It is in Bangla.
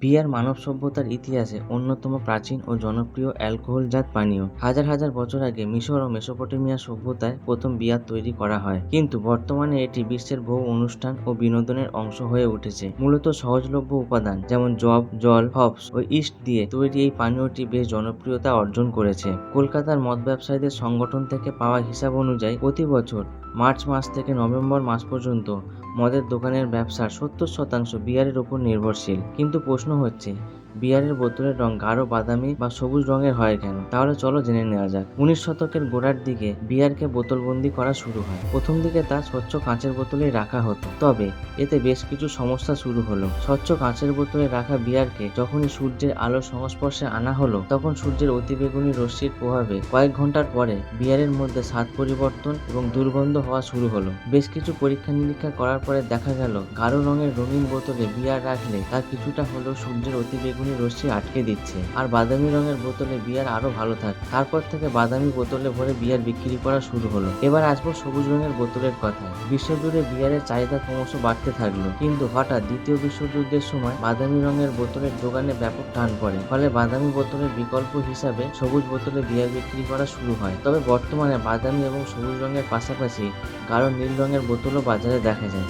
বিয়ার মানব সভ্যতার ইতিহাসে অন্যতম প্রাচীন ও জনপ্রিয় অ্যালকোহলজাত পানীয়। হাজার হাজার বছর আগে মিশর ও মেসোপটেমিয়া সভ্যতায় প্রথম বিয়ার তৈরি করা হয়। কিন্তু বর্তমানে এটি বিশ্বের বহু অনুষ্ঠান ও বিনোদনের অংশ হয়ে উঠেছে। মূলত সহজলভ্য উপাদান যেমন জব, জল হপস ও ইস্ট দিয়ে তৈরি এই পানীয়টি বেশ জনপ্রিয়তা অর্জন করেছে। কলকাতার মদ ব্যবসায়ীদের সংগঠন থেকে পাওয়া হিসাব অনুযায়ী প্রতি বছর মার্চ মাস থেকে নভেম্বর মাস পর্যন্ত মদের দোকানের ব্যবসার সত্তর শতাংশ বিয়ারের উপর নির্ভরশীল। কিন্তু প্রশ্ন হচ্ছে বিয়ারের বোতলের রং গাঢ় বাদামি বা সবুজ রঙের হয় কেন? তাহলে চলো জেনে নেওয়া যাক। উনিশ শতকের গোড়ার দিকে বিয়ারকে বোতলবন্দি করা শুরু হয়। প্রথম দিকে তা স্বচ্ছ কাঁচের বোতলেই রাখা হতো। তবে এতে বেশ কিছু সমস্যা শুরু হলো। স্বচ্ছ কাঁচের বোতলে রাখা বিয়ারকে যখনই সূর্যের আলোর সংস্পর্শে আনা হলো, তখন সূর্যের অতিবেগুনি রশ্মির প্রভাবে কয়েক ঘণ্টার পরে বিয়ারের মধ্যে স্বাদ পরিবর্তন এবং দুর্গন্ধ হওয়া শুরু হলো। বেশ কিছু পরীক্ষা নিরীক্ষা করার পরে দেখা গেল, গাঢ় রঙের রঙিন বোতলে বিয়ার রাখলে তা কিছুটা হলেও সূর্যের অতিবেগুনি রশ্মি আটকে দিচ্ছে। আর বাদামি রঙের বোতলে বিয়ার আরও ভালো থাকে। তারপর থেকে বাদামি বোতলে ভরে বিয়ার বিক্রি করা শুরু হলো। এবার আসব সবুজ রঙের বোতলের কথায়। বিশ্বজুড়ে বিয়ারের চাহিদা ক্রমশ বাড়তে থাকল। কিন্তু হঠাৎ দ্বিতীয় বিশ্বযুদ্ধের সময় বাদামি রঙের বোতলের দোকানে ব্যাপক টান পড়ে। ফলে বাদামি বোতলের বিকল্প হিসাবে সবুজ বোতলে বিয়ার বিক্রি করা শুরু হয়। তবে বর্তমানে বাদামি এবং সবুজ রঙের পাশাপাশি গাঢ় নীল রঙের বোতলও বাজারে দেখা যায়।